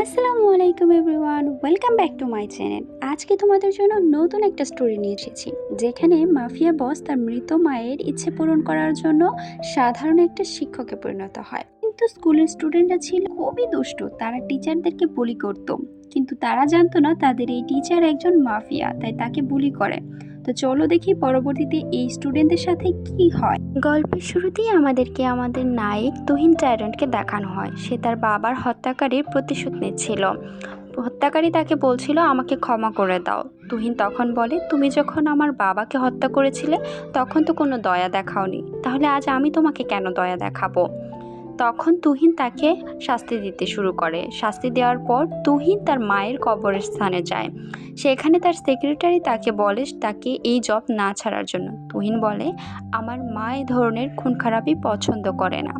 আসসালামু আলাইকুম everyone welcome back to my channel আজকে তোমাদের জন্য নতুন একটা স্টোরি নিয়ে এসেছি, যেখানে মাফিয়া বস তার মৃত মায়ের ইচ্ছে পূরণ করার জন্য সাধারণ একটা শিক্ষকে পরিণত হয়। কিন্তু স্কুলের স্টুডেন্টরা ছিল খুবই দুষ্টু, তারা টিচারদেরকে বুলি করত। কিন্তু তারা জানতো না তাদের এই টিচার একজন মাফিয়া, তাই তাকে বুলি করে। তো চলো দেখি পরবর্তীতে এই স্টুডেন্টদের সাথে কি হয়। গল্পের শুরুতেই আমাদেরকে আমাদের নায়ক তুহিন টাইরেন্টকে দেখানো হয়। সে তার বাবার হত্যাকারীর প্রতিশোধ নিচ্ছিল। হত্যাকারী তাকে বলছিল, আমাকে ক্ষমা করে দাও। তুহিন তখন বলে, তুমি যখন আমার বাবাকে হত্যা করেছিলে, তখন তো কোনো দয়া দেখাওনি। তাহলে আজ আমি তোমাকে কেন দয়া দেখাবো? তখন তুহিন তাকে শাস্তি দিতে শুরু করে। শাস্তি দেওয়ার পর তুহিন তার মায়ের কবরের স্থানে যায়। সেখানে তার সেক্রেটারি তাকে বলে তাকে এই জব না ছাড়ার জন্য। তুহিন বলে, আমার মা এ ধরনের খুন খারাপই পছন্দ করে না।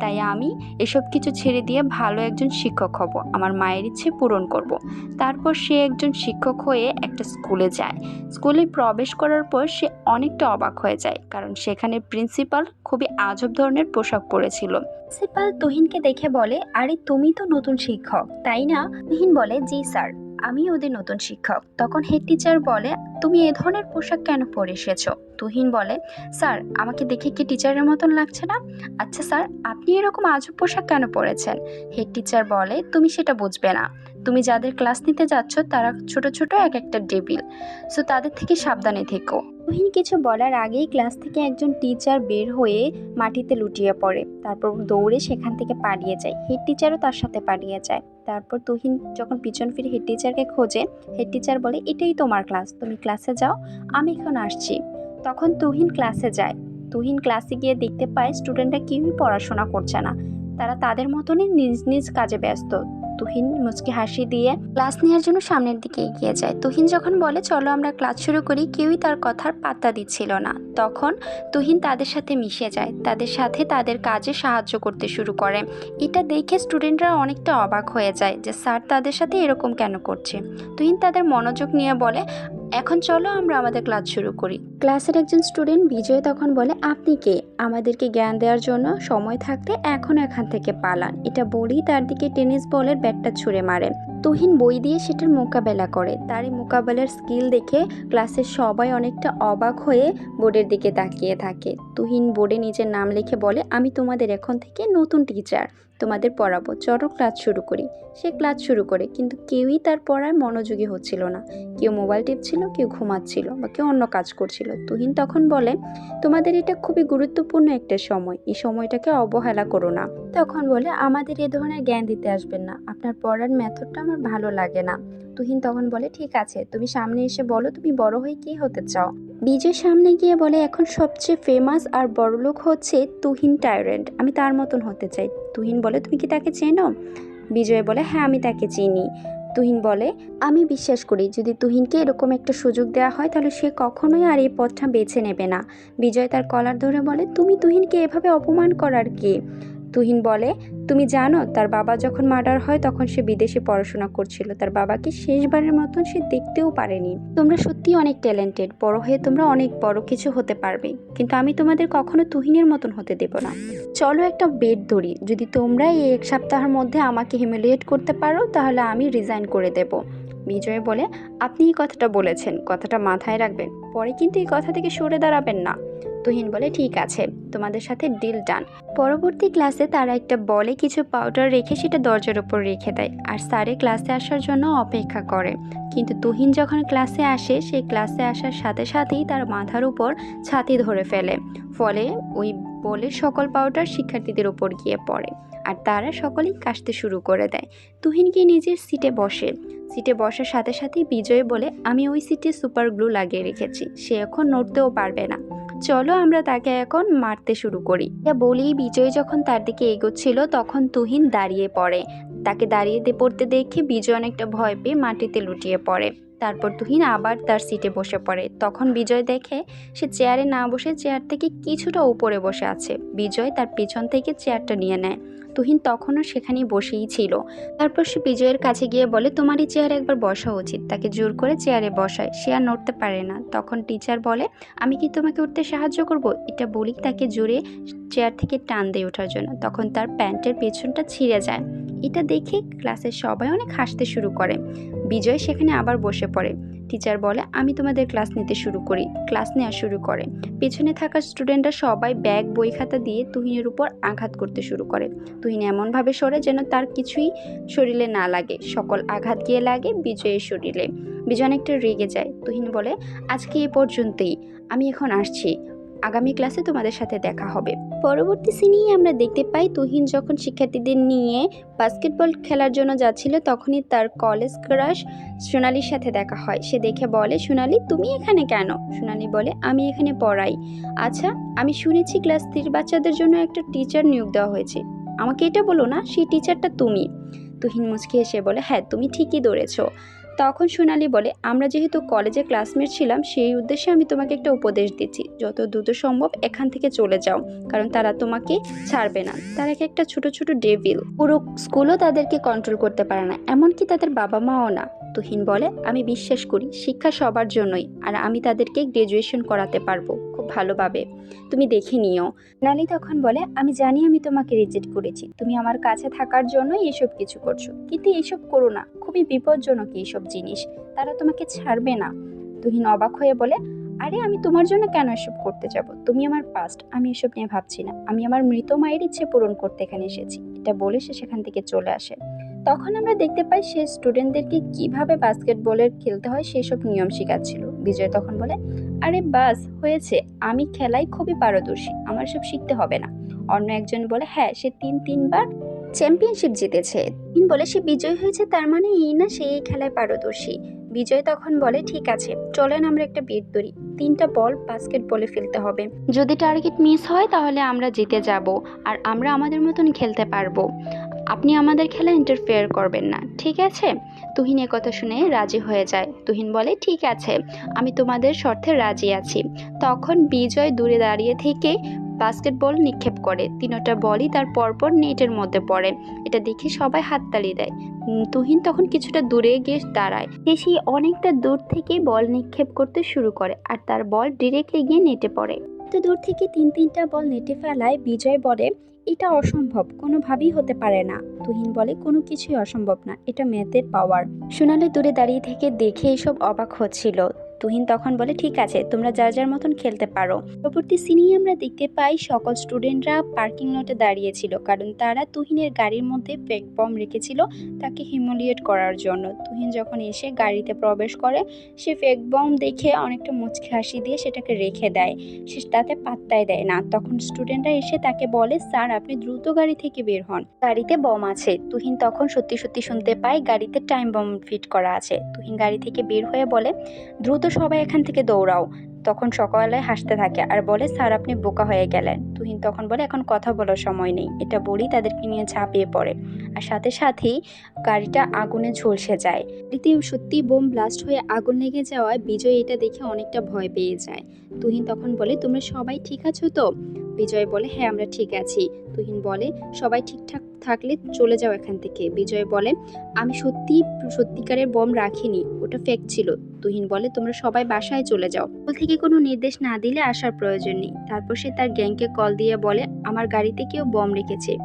তাই আমি এসব কিছু ছেড়ে দিয়ে ভালো একজন শিক্ষক হব। আমার মায়ের ইচ্ছে পূরণ করব। তারপর সে একজন শিক্ষক হয়ে একটা স্কুলে যায়। স্কুলে প্রবেশ করার পর সে অনেকটা অবাক হয়ে যায়, কারণ সেখানে প্রিন্সিপাল খুবই আজব ধরনের পোশাক পরেছিল। প্রিন্সিপাল তুহিনকে দেখে বলে, আরে, তুমি তো নতুন শিক্ষক। তাই না? তুহিন বলে, জি, স্যার। আমি ওদের নতুন শিক্ষক। তখন হেড টিচার বলে, তুমি এ ধরনের পোশাক কেন পরে এসেছ? তুহিন বলে, স্যার, আমাকে দেখে কি টিচারের মতন লাগছে না? আচ্ছা স্যার, আপনি এরকম আজব পোশাক কেন পরেছেন? হেড টিচার বলে, তুমি সেটা বুঝবে না। তুমি যাদের ক্লাস নিতে যাচ্ছ, তারা ছোট ছোট এক একটা ডেবিল সো তাদের থেকে সাবধানে থেকো। তুহিন কিছু বলার আগেই ক্লাস থেকে একজন টিচার বের হয়ে মাটিতে লুটিয়ে পড়ে। তারপর দৌড়ে সেখান থেকে পালিয়ে যায়। হেড টিচারও তার সাথে পালিয়ে যায়। তারপর তুহিন যখন পিছন ফিরে হেড টিচারকে খোঁজে, হেড টিচার বলে, এটাই তোমার ক্লাস, তুমি ক্লাসে যাও, আমি এখন আসছি। তখন তুহিন ক্লাসে যায়। তুহিন ক্লাসে গিয়ে দেখতে পায়, স্টুডেন্টরা কেউই পড়াশোনা করছে না। তারা তাদের মতনই নিজ নিজ কাজে ব্যস্ত। তুহিন মুচকি হাসি দিয়ে ক্লাস নেওয়ার জন্য সামনের দিকে এগিয়ে যায়। তুহিন যখন বলে, চলো আমরা ক্লাস শুরু করি কেউই তার কথার পাত্তা দিচ্ছিল না। তখন তুহিন তাদের সাথে মিশে যায়, তাদের সাথে তাদের কাজে সাহায্য করতে শুরু করে। এটা দেখে স্টুডেন্টরা অনেকটা অবাক হয়ে যায় যে, স্যার, তাদের সাথে এরকম কেন করছে? তুহিন তাদের মনোযোগ নিয়ে বলে এখন চলো আমরা আমাদের ক্লাস শুরু করি। ক্লাসের একজন স্টুডেন্ট বিজয় তখন বলে, আপনি কে? আমাদেরকে জ্ঞান দেওয়ার জন্য সময় থাকতে এখন এখান থেকে পালান। এটা বলেই তার দিকে টেনিস বলের ব্যাটটা ছুঁড়ে মারে। তুহিন বই দিয়ে সেটার মোকাবেলা করে। তার এই মোকাবেলার স্কিল দেখে ক্লাসের সবাই অনেকটা অবাক হয়ে বোর্ডের দিকে তাকিয়ে থাকে। তুহিন বোর্ডে নিজের নাম লিখে বলে, আমি তোমাদের এখন থেকে নতুন টিচার। তোমাদের পড়াবো চলো ক্লাস শুরু করি। সে ক্লাস শুরু করে, কিন্তু কেউই তার পড়ায় মনোযোগী হচ্ছিল না। কেউ মোবাইল টিপছিল, কেউ ঘুমাচ্ছিল বা কেউ অন্য কাজ করছিল। তুহিন তখন বলে, তোমাদের এটা খুবই গুরুত্বপূর্ণ একটা সময়। এই সময়টাকে অবহেলা করো না। তখন বলে, আমাদের এ ধরনের জ্ঞান দিতে আসবেন না। আপনার পড়ার মেথডটা আমার ভালো লাগে না। তুহিন তখন বলে, ঠিক আছে, তুমি সামনে এসে বলো, তুমি বড় হয়ে কি হতে চাও? বিজয় সামনে গিয়ে বলে, এখন সবচেয়ে ফেমাস আর বড়লোক হচ্ছে তুহিন টাইরেন্ট আমি তার মতন হতে চাই। তুহিন বলে, তুমি কি তাকে চেনো? বিজয় বলে হ্যাঁ আমি তাকে চিনি। তুহিন বলে, আমি বিশ্বাস করি, যদি তুহিনকে এরকম একটা সুযোগ দেওয়া হয়, তাহলে সে কখনোই আর এই পথটা বেছে নেবে না। বিজয় তার কলার ধরে বলে, তুমি তুহিনকে এভাবে অপমান করার কি? তুহিন বলে, তুমি জানো, তার বাবা যখন মার্ডার হয়, তখন সে বিদেশে পড়াশোনা করছিল। তার বাবাকে শেষবারের মতন সে দেখতেও পারেনি। তোমরা সত্যি অনেক ট্যালেন্টেড বড় হয়ে তোমরা অনেক বড় কিছু হতে পারবে। কিন্তু আমি তোমাদের কখনো তুহিনের মতন হতে দেব না। চলো একটা বেড ধরি। যদি তোমরা এই এক সপ্তাহের মধ্যে আমাকে হিমিলিয়েট করতে পারো, তাহলে আমি রিজাইন করে দেব। বিজয় বলে, আপনি এই কথাটা বলেছেন। কথাটা মাথায় রাখবেন। পরে কিন্তু এই কথা থেকে সরে দাঁড়াবেন না। তুহিন বলে ঠিক আছে, তোমাদের সাথে ডিল ডান পরবর্তী ক্লাসে তারা একটা বলে কিছু পাউডার রেখে সেটা দরজার উপর রেখে দেয়, আর স্যারে ক্লাসে আসার জন্য অপেক্ষা করে। কিন্তু তুহিন যখন ক্লাসে আসে, সে ক্লাসে আসার সাথে সাথেই তার মাথার উপর ছাতি ধরে ফেলে, ফলে ওই বলে সকল পাউডার শিক্ষার্থীদের উপর গিয়ে পড়ে, আর তারা সকলেই কাশতে শুরু করে দেয়। তুহিন গিয়ে নিজের সিটে বসে সিটে বসার সাথে সাথেই বিজয় বলে, আমি ওই সিটে সুপার গ্লু লাগিয়ে রেখেছি, সে এখন নড়তেও পারবে না। চলো আমরা তাকে এখন মারতে শুরু করি। বলেই বিজয় যখন তার দিকে এগোচ্ছিল, তখন তুহিন দাঁড়িয়ে পড়ে। তাকে দাঁড়িয়ে পড়তে দেখে বিজয় অনেকটা ভয় পেয়ে মাটিতে লুটিয়ে পড়ে। তারপর তুহিন আবার তার সিটে বসে পড়ে। তখন বিজয় দেখে সে চেয়ারে না বসে চেয়ার থেকে কিছুটা উপরে বসে আছে। বিজয় তার পিছন থেকে চেয়ারটা নিয়ে নেয়। তুহিন তখনও সেখানেই বসেই ছিল। তারপর সে বিজয়ের কাছে গিয়ে বলে, তোমারই চেয়ারে একবার বসা উচিত। তাকে জোর করে চেয়ারে বসায়। সে আর নড়তে পারে না। তখন টিচার বলে, আমি কি তোমাকে উঠতে সাহায্য করব? এটা বলি তাকে জোরে চেয়ার থেকে টান দিয়ে ওঠার জন্য। তখন তার প্যান্টের পেছনটা ছিঁড়ে যায়। এটা দেখে ক্লাসের সবাই অনেক হাসতে শুরু করে। বিজয় সেখানে আবার বসে পড়ে। টিচার বলে, আমি তোমাদের ক্লাস নিতে শুরু করি। ক্লাস নেওয়া শুরু করে। পেছনে থাকা স্টুডেন্টরা সবাই ব্যাগ, বই খাতা দিয়ে তুহিনের উপর আঘাত করতে শুরু করে। তুহিন এমনভাবে সরে যেন তার কিছুই শরীরে না লাগে। সকল আঘাত গিয়ে লাগে বিজয়ের শরীরে। বিজয় অনেকটা রেগে যায়। তুহিন বলে, আজকে এ পর্যন্তই। আমি এখন আসছি। আগামী ক্লাসে তোমাদের সাথে দেখা হবে। পরবর্তী সিনেই আমরা দেখতে পাই তুহিন যখন শিক্ষার্থীদের নিয়ে বাস্কেটবল খেলার জন্য যাচ্ছিল, তখনই তার কলেজ ক্রাশ সোনালির সাথে দেখা হয়। সে দেখে বলে, সোনালি, তুমি এখানে কেন? সোনালি বলে, আমি এখানে পড়াই। আচ্ছা আমি শুনেছি ক্লাস থ্রির বাচ্চাদের জন্য একটা টিচার নিয়োগ দেওয়া হয়েছে। আমাকে এটা বলো না, সেই টিচারটা তুমি? তুহিন মুচকি এসে বলে হ্যাঁ তুমি ঠিকই ধরেছো। তখন সোনালি বলে, আমরা যেহেতু কলেজে ক্লাসমেট ছিলাম, সেই উদ্দেশ্যে আমি তোমাকে একটা উপদেশ দিচ্ছি। যত দ্রুত সম্ভব এখান থেকে চলে যাও, কারণ তারা তোমাকে ছাড়বে না। তারা এক একটা ছোট ছোট ডেভিল পুরো স্কুলও তাদেরকে কন্ট্রোল করতে পারে না। এমনকি তাদের বাবা মাও না। তুহিন বলে আমি বিশ্বাস করি। শিক্ষা সবার জন্যই, আর আমি তাদেরকে গ্রাজুয়েশন করাতে পারব খুব ভালোভাবে। তুমি দেখে নিও। নালি তখন বলে, আমি জানি আমি তোমাকে রিজেক্ট করেছি। তুমি আমার কাছে থাকার জন্যই এসব কিছু করছ। কিন্তু এইসব করো না। খুবই বিপজ্জনক এইসব জিনিস। তারা তোমাকে ছাড়বে না। তুহিন অবাক হয়ে বলে, আরে, আমি তোমার জন্য কেন এসব করতে যাব? তুমি আমার পাস্ট আমি এসব নিয়ে ভাবছি না। আমি আমার মৃত মায়ের ইচ্ছে পূরণ করতে এখানে এসেছি। এটা বলে সে সেখান থেকে চলে আসে। তখন আমরা দেখতে পাই সে স্টুডেন্টদেরকে কীভাবে বাস্কেটবলের খেলতে হয় সেসব নিয়ম শেখাচ্ছিল। বিজয় তখন বলে, আরে বাস, হয়েছে। আমি খেলায় খুবই পারদর্শী। আমার সব শিখতে হবে না। অন্য একজন বলে হ্যাঁ সে তিন তিনবার চ্যাম্পিয়নশিপ জিতেছে। তিন বলে, সে বিজয় হয়েছে, তার মানে এই না সে এই খেলায় পারদর্শী। বিজয় তখন বলে, ঠিক আছে, চলেন আমরা একটা বেট ধরি। তিনটা বল বাস্কেট বলে ফেলতে হবে। যদি টার্গেট মিস হয়, তাহলে আমরা জিতে যাব। আর আমরা আমাদের মতন খেলতে পারব। আপনি আমাদের খেলা ইন্টারফেয়ার করবেন না, ঠিক আছে? তুহিন এ কথা শুনে রাজি হয়ে যায়। তুহিন বলে, ঠিক আছে, আমি তোমাদের শর্তে রাজি আছি। তখন বিজয় দূরে দাঁড়িয়ে থেকে বাস্কেটবল নিক্ষেপ করে। তিনোটা বলই তার পরপর নেটের মধ্যে পড়ে। এটা দেখে সবাই হাততালি দেয়। তুহিন তখন কিছুটা দূরে গিয়ে দাঁড়ায়। সেই অনেকটা দূর থেকে বল নিক্ষেপ করতে শুরু করে আর তার বল ডিরেক্টলি গিয়ে নেটে পড়ে। তো দূর থেকে তিন তিনটা বল নেটে ফেলায় বিজয় বলে এটা অসম্ভব, কোনোভাবেই হতে পারে না। তুহিন বলে, কোনো কিছুই অসম্ভব না, এটা মেয়েদের পাওয়ার সোনালি দূরে দাঁড়িয়ে থেকে দেখে এসব অবাক হচ্ছিল। তুহিন তখন বলে, ঠিক আছে, তোমরা যার যার মতন খেলতে পারো। পরবর্তী সিনেই আমরা দেখতে পাই সকল স্টুডেন্টরা পার্কিং লটে দাঁড়িয়েছিল কারণ তারা তুহিনের গাড়ির মধ্যে ফেক বম রেখেছিল তাকে হিমোলিয়েট করার জন্য। তুহিন যখন এসে গাড়িতে প্রবেশ করে, সে ফেক বম দেখে অনেকটা মুচকি হাসি দিয়ে সেটাকে রেখে দেয়। সে তাতে পাত্তাই দেয় না। তখন স্টুডেন্টরা এসে তাকে বলে, স্যার, আপনি দ্রুত গাড়ি থেকে বের হন। গাড়িতে বম আছে। তুহিন তখন সত্যি সত্যি শুনতে পায়, গাড়িতে টাইম বম ফিট করা আছে। তুহিন গাড়ি থেকে বের হয়ে বলে, দ্রুত সবাই এখান থেকে দৌড়াও। তখন সকালে হাসতে থাকে আর বলে, স্যার, আপনি বোকা হয়ে গেলেন। তুহিন তখন বলে, এখন কথা বলার সময় নেই। এটা বলি তাদেরকে নিয়ে ঝাঁপিয়ে পড়ে। আর সাথে সাথেই গাড়িটা আগুনে ঝলসে যায়। গাড়িতে সত্যি বোম ব্লাস্ট হয়ে আগুন লেগে যাওয়ায় বিজয় এটা দেখে অনেকটা ভয় পেয়ে যায়। তুহিন তখন বলে, তোমরা সবাই ঠিক আছো তো? বিজয় বলে হ্যাঁ আমরা ঠিক আছি। তুহিন বলে, সবাই ঠিকঠাক থাকলে চলে যাও এখান থেকে। বিজয় বলে, আমি সত্যি, সত্যিকারের বম রাখিনি, ওটা ফেক ছিল। তুহিন বলে, তোমরা সবাই বাসায় চলে যাও। স্কুল থেকে কোনো নির্দেশ না দিলে আসার প্রয়োজন নেই। তারপর সে তার গ্যাংকে কল দিয়ে বলে, আমার গাড়িতে কেউ বম রেখেছে।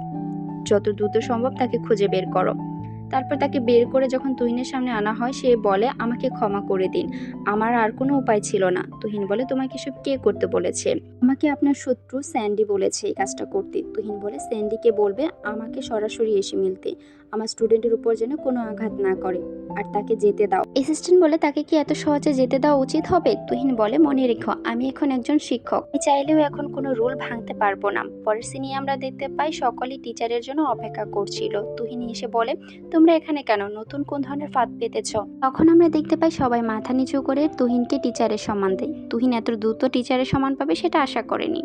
যত দ্রুত সম্ভব তাকে খুঁজে বের করো। তারপর তাকে বের করে যখন তুহিনের সামনে আনা হয়, সে বলে, আমাকে ক্ষমা করে দিন। আমার আর কোনো উপায় ছিল না। তুহিন বলে, তোমাকে সব কে করতে বলেছে? আমাকে আপনার শত্রু স্যান্ডি বলেছে এই কাজটা করতে। তুহিন বলে, স্যান্ডিকে বলবে, আমাকে সরাসরি এসে মিলতে। আমার স্টুডেন্টের উপর যেন কোনো আঘাত না করে, আর তাকে যেতে দাও। অ্যাসিস্ট্যান্ট বলে, তাকে কি এত সহজে যেতে দেওয়া উচিত হবে? তুহিন বলে, মনে রেখো, আমি এখন একজন শিক্ষক। আমি চাইলেও এখন কোনো রুল ভাঙতে পারব না। পরের সিনে আমরা দেখতে পাই, সকলেই টিচারের জন্য অপেক্ষা করছিল। তুহিন এসে বলে, তোমরা এখানে কেন? নতুন কোন ধরনের ফাঁদ পেতেছ? তখন আমরা দেখতে পাই, সবাই মাথা নিচু করে তুহিনকে টিচারের সম্মান দেয়। তুহিন এত দ্রুত টিচারের সমান পাবে, সেটা আশা করেনি।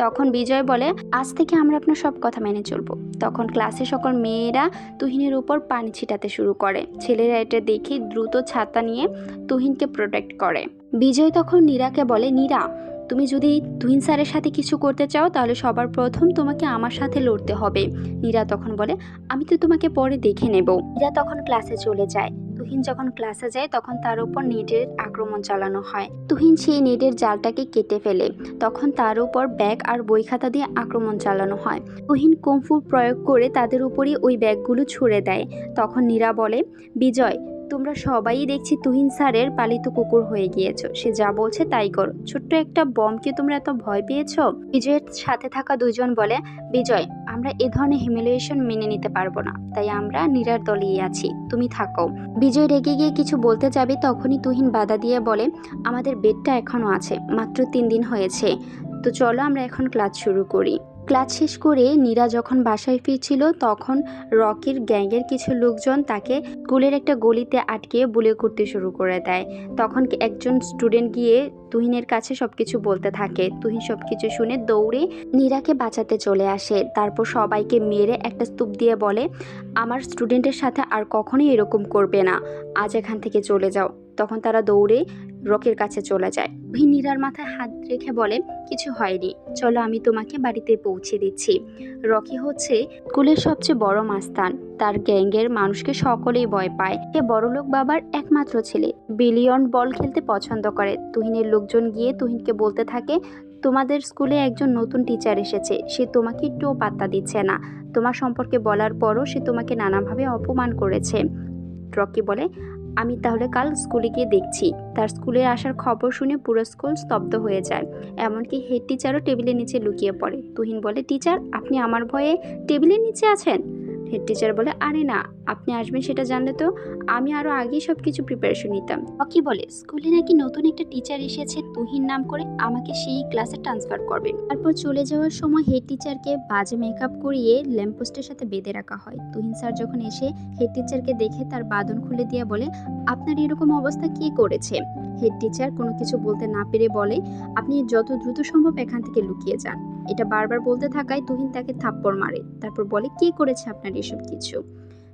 তখন বিজয় বলে, আজ থেকে আমরা আপনার সব কথা মেনে চলবো। তখন ক্লাসে সকল মেয়েরা তুহিনের উপর পানি ছিটাতে শুরু করে। ছেলেরা এটা দেখে দ্রুত ছাতা নিয়ে তুহিনকে প্রোটেক্ট করে। বিজয় তখন নীরাকে বলে, নীরা, তুমি যদি তুহিন স্যারের সাথে কিছু করতে চাও, তাহলে সবার প্রথম তোমাকে আমার সাথে লড়তে হবে। নীরা তখন বলে, আমি তো তোমাকে পরে দেখে নেব। নীরা তখন ক্লাসে চলে যায়। তুহিন যখন ক্লাসে যায়, তখন তার উপর নেটের আক্রমণ চালানো হয়। তুহিন সেই নেটের জালটাকে কেটে ফেলে। তখন তার উপর ব্যাগ আর বই খাতা দিয়ে আক্রমণ চালানো হয়। তুহিন কুমফু প্রয়োগ করে তাদের উপরই ওই ব্যাগগুলো ছুড়ে দেয়। তখন নীরা বলে, বিজয় তোমরা সবাই দেখছি তুহিন স্যারের পালিত কুকুর হয়ে গিয়েছো। সে যা বলছে তাই করো। ছোট্ট একটা বমকে তোমরা এত ভয় পেয়েছ? বিজয়ের সাথে থাকা দুজন বলে, বিজয়, আমরা এ ধরনের হিমিলিয়েশন মেনে নিতে পারব না। তাই আমরা নীরার দলেই আছি। তুমি থাকো। বিজয় রেগে গিয়ে কিছু বলতে যাবে তখনই তুহিন বাধা দিয়ে বলে, আমাদের বেডটা এখনও আছে। মাত্র তিন দিন হয়েছে। তো চলো আমরা এখন ক্লাস শুরু করি। ক্লাস শেষ করে নীরা যখন বাসায় ফিরছিল, তখন রকির গ্যাংয়ের কিছু লোকজন তাকে স্কুলের একটা গলিতে আটকে বুলে করতে শুরু করে দেয়। তখন একজন স্টুডেন্ট গিয়ে তুহিনের কাছে সবকিছু বলতে থাকে। তুহিন সবকিছু শুনে দৌড়ে নীরাকে বাঁচাতে চলে আসে। তারপর সবাইকে মেরে একটা স্তূপ দিয়ে বলে, আমার স্টুডেন্টের সাথে আর কখনোই এরকম করবে না। আজ এখান থেকে চলে যাও। তখন তারা দৌড়ে রকির কাছে চলে যায়। তুহিন নীরার মাথায় হাত রেখে বলে, কিছু হয়নি। চলো আমি তোমাকে বাড়িতে পৌঁছে দিচ্ছি। রকি হচ্ছে স্কুলের সবচেয়ে বড় মাস্তান। তার গ্যাংয়ের মানুষকে সকলেই ভয় পায়। সে বড়লোক বাবার একমাত্র ছেলে। বিলিয়ন বল খেলতে পছন্দ করে। তুহিনের লোকজন গিয়ে তুহিনকে বলতে থাকে, তোমাদের স্কুলে একজন নতুন টিচার এসেছে। সে তোমাকে একটুও পাত্তা দিচ্ছে না। তোমার সম্পর্কে বলার পরও সে তোমাকে নানাভাবে অপমান করেছে। রকি বলে আমি তাহলে কাল স্কুলে গিয়ে দেখছি। তার স্কুলে আসার খবর শুনে পুরো স্কুল স্তব্ধ হয়ে যায়। এমনকি হেড টিচারও টেবিলের নিচে লুকিয়ে পড়ে। তুহিন বলে, টিচার, আপনি আমার ভয়ে টেবিলের নিচে আছেন? হেড টিচার বলে, আরে না, আপনি আসবেন সেটা জানলে তো আমি আরও আগেই সব কিছু প্রিপারেশন নিতাম। রকি বলে, স্কুলে নাকি নতুন একটা টিচার এসেছে তুহিন নাম করে আমাকে সেই ক্লাসে ট্রান্সফার করবেন। তারপর চলে যাওয়ার সময় হেড টিচারকে বাজে মেকআপ করিয়ে ল্যাম্পপোস্টের সাথে বেঁধে রাখা হয়। তুহিন স্যার যখন এসে হেড টিচারকে দেখে তার বাদন খুলে দিয়ে বলে, আপনার এরকম অবস্থা কে করেছে? হেড টিচার কোনো কিছু বলতে না পেরে বলে, আপনি যত দ্রুত সম্ভব এখান থেকে লুকিয়ে যান। এটা বারবার বলতে থাকায় তুহিন তাকে থাপ্পড় মারে। তারপর বলে, কে করেছে আপনার এসব কিছু?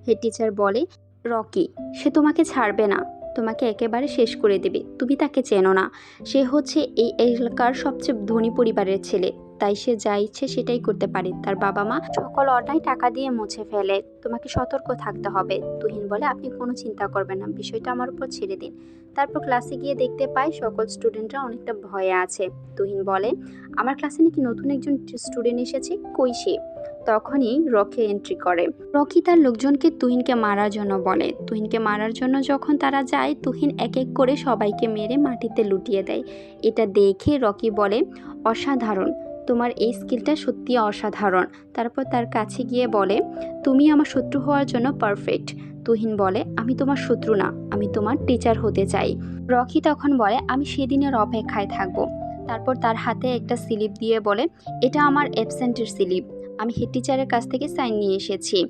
হেড টিচার বলে, রকি, সে তোমাকে ছাড়বে না। তোমাকে একেবারে শেষ করে দেবে। তুমি তাকে চেনো না। সে হচ্ছে এই এলাকার সবচেয়ে ধনী পরিবারের ছেলে। তাই সে যা ইচ্ছে সেটাই করতে পারে। তার বাবা মা সকল অন্যায় টাকা দিয়ে মুছে ফেলে। তোমাকে সতর্ক থাকতে হবে। তুহিন বলে, আপনি কোনো চিন্তা করবেন না। বিষয়টা আমার উপর ছেড়ে দিন। তারপর ক্লাসে গিয়ে দেখতে পাই সকল স্টুডেন্টরা অনেকটা ভয়ে আছে। তুহিন বলে, আমার ক্লাসে নাকি নতুন একজন স্টুডেন্ট এসেছে? কই সে? তখনই রকি এন্ট্রি করে। রকি তার লোকজনকে তুহিনকে মারার জন্য বলে। তুহিনকে মারার জন্য যখন তারা যায়, তুহিন এক এক করে সবাইকে মেরে মাটিতে লুটিয়ে দেয়। এটা দেখে রকি বলে, অসাধারণ। তোমার এই স্কিলটা সত্যি অসাধারণ। তারপর তার কাছে গিয়ে বলে, তুমি আমার শত্রু হওয়ার জন্য পারফেক্ট তুহিন বলে, আমি তোমার শত্রু না, আমি তোমার টিচার হতে চাই। রকি তখন বলে, আমি সেদিনের অপেক্ষায় থাকব। তারপর তার হাতে একটা স্লিপ দিয়ে বলে, এটা আমার অ্যাবসেন্টের স্লিপ। আমি হেড টিচারের কাছ থেকে সাইন নিয়ে এসেছি।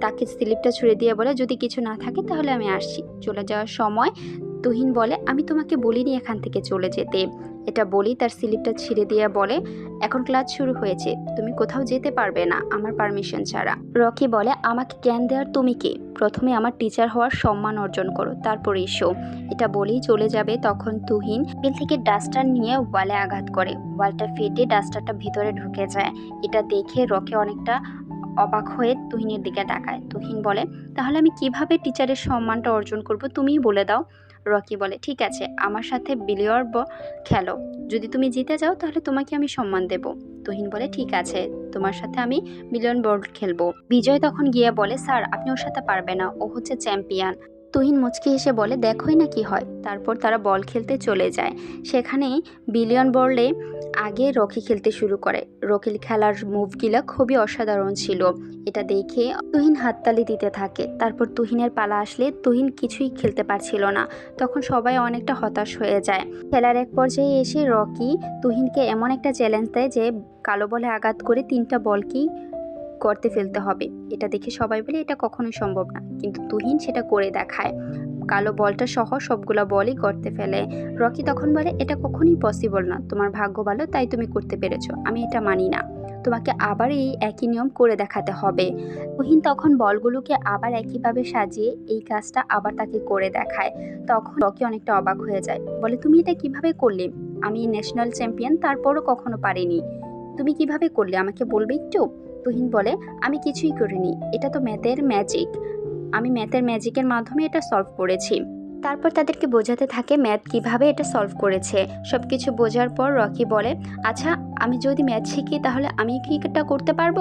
তাকে স্লিপটা ছুড়ে দিয়ে বলে, যদি কিছু না থাকে তাহলে আমি আসছি। চলে যাওয়ার সময় তুহিন বলে, আমি তোমাকে বলিনি এখান থেকে চলে যেতে। এটা বলি তার স্লিপটা ছিঁড়ে দিয়ে বলে, এখন ক্লাস শুরু হয়েছে, তুমি কোথাও যেতে পারবে না, আমার পারমিশন ছাড়া। রকি বলে, আমাকে জ্ঞান দেওয়ার তুমি কে? প্রথমে আমার টিচার হওয়ার সম্মান অর্জন করো, তারপর এসো। এটা বলেই চলে যাবে তখন তুহিন বিল থেকে ডাস্টার নিয়ে ওয়ালে আঘাত করে। ওয়ালটা ফেটে ডাস্টারটা ভিতরে ঢুকে যায়। এটা দেখে রকে অনেকটা অবাক হয়ে তুহিনের দিকে তাকায়। তুহিন বলে, তাহলে আমি কীভাবে টিচারের সম্মানটা অর্জন করব, তুমিই বলে দাও। রকি বলে, ঠিক আছে, আমার সাথে বিলিয়র্ব খেলো। যদি তুমি জিতে যাও, তাহলে তোমাকে আমি সম্মান দেব। তুহিন বলে, ঠিক আছে, তোমার সাথে আমি মিলিয়ন বোর্ড খেলব। বিজয় তখন গিয়ে বলে, স্যার, আপনি ওর সাথে পারবে না, ও হচ্ছে চ্যাম্পিয়ন। তুহিন মুচকি হেসে বলে, দেখোই না কি হয়। তারপর তারা বল খেলতে চলে যায়। সেখানে বিলিয়ন বলে আগে রকি খেলতে শুরু করে। রকির খেলার মুভগুলো খুবই অসাধারণ ছিল। এটা দেখে তুহিন হাততালি দিতে থাকে। তারপর তুহিনের পালা আসলে তুহিন কিছুই খেলতে পারছিল না। তখন সবাই অনেকটা হতাশ হয়ে যায়। খেলার এক পর্যায়ে এসে রকি তুহিনকে এমন একটা চ্যালেঞ্জ দেয় যে কালো বলে আঘাত করে তিনটা বলকেই গর্তে ফেলতে হবে। এটা দেখে সবাই বলে, এটা কখনোই সম্ভব না। কিন্তু তুহিন সেটা করে দেখায়। কালো বলটা সহ সবগুলা বলই গর্তে ফেলে। রকি তখন বলে, এটা কখনোই পসিবল না। তোমার ভাগ্য ভালো, তাই তুমি করতে পেরেছ। আমি এটা মানি না। তোমাকে আবার এই একই নিয়ম করে দেখাতে হবে। তুহিন তখন বলগুলোকে আবার একইভাবে সাজিয়ে এই কাজটা আবার তাকে করে দেখায়। তখন রকি অনেকটা অবাক হয়ে যায়। বলে, তুমি এটা কীভাবে করলে? আমি ন্যাশনাল চ্যাম্পিয়ন তারপরও কখনো পারিনি। তুমি কীভাবে করলে? আমাকে বলবে একটু? তুহিন বলে আমি কিছুই করিনি। এটা তো ম্যাথের ম্যাজিক আমি ম্যাথের ম্যাজিকের মাধ্যমে এটা সলভ করেছি। তারপর তাদেরকে বোঝাতে থাকে ম্যাথ কীভাবে এটা সলভ করেছে। সব কিছু বোঝার পর রকি বলে আচ্ছা আমি যদি ম্যাথ শিখি তাহলে আমি কি এটা করতে পারব?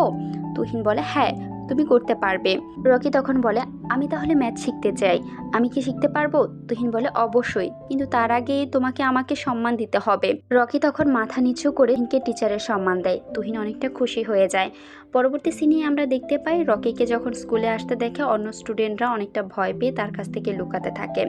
তুহিন বলে হ্যাঁ তুমি করতে পারবে। রকি তখন বলে, আমি তাহলে ম্যাথ শিখতে চাই। আমি কি শিখতে পারব? তুহিন বলে, অবশ্যই। কিন্তু তার আগে তোমাকে আমাকে সম্মান দিতে হবে। রকি তখন মাথা নিচু করে টিচারের সম্মান দেয়। তুহিন অনেকটা খুশি হয়ে যায়। পরবর্তী সিনে আমরা দেখতে পাই রকিকে যখন স্কুলে আসতে দেখে অন্য স্টুডেন্টরা অনেকটা ভয় পেয়ে তার কাছ থেকে লুকাতে থাকে।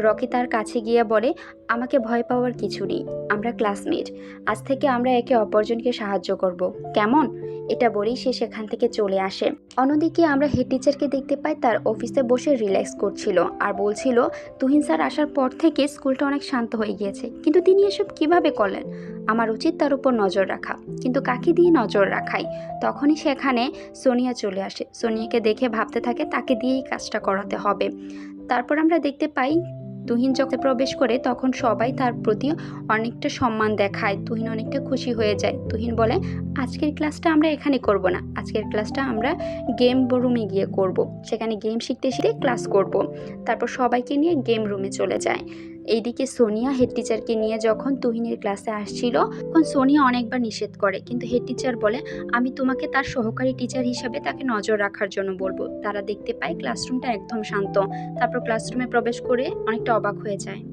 রকি তার কাছে গিয়ে বলে, আমাকে ভয় পাওয়ার কিছু নেই, আমরা ক্লাসমেট আজ থেকে আমরা একে অপরজনকে সাহায্য করব। কেমন? এটা বলেই সে সেখান থেকে চলে আসে। অন্যদিকে আমরা হেড টিচারকে দেখতে পাই তার অফিসে বসে রিল্যাক্স করছিল আর বলছিল, তুহিন স্যার আসার পর থেকে স্কুলটা অনেক শান্ত হয়ে গিয়েছে। কিন্তু তিনি এসব কীভাবে করলেন? আমার উচিত তার উপর নজর রাখা। কিন্তু কাকে দিয়ে নজর রাখাই? তখনই সেখানে সোনিয়া চলে আসে। সোনিয়াকে দেখে ভাবতে থাকে, তাকে দিয়েই কাজটা করাতে হবে। তারপর আমরা দেখতে পাই, তুহিন যখন প্রবেশ করে, তখন সবাই তার প্রতি অনেকটা সম্মান দেখায়। তুহিন অনেকটা খুশি হয়ে যায়। তুহিন বলে, আজকের ক্লাসটা আমরা এখানে করব না। আজকের ক্লাসটা আমরা গেম রুমে গিয়ে করব। সেখানে গেম শিখতে শিখতে ক্লাস করব। তারপর সবাইকে নিয়ে গেম রুমে চলে যায়। এইদিকে সোনিয়া হেড টিচারকে নিয়ে যখন তুহিনের ক্লাসে আসছিল, তখন সোনিয়া অনেকবার নিষেধ করে। কিন্তু হেড টিচার বলে, আমি তোমাকে তার সহকারী টিচার হিসাবে তাকে নজর রাখার জন্য বলব। তারা দেখতে পায় ক্লাসরুমটা একদম শান্ত। তারপর ক্লাসরুমে প্রবেশ করে অনেকটা অবাক হয়ে যায়।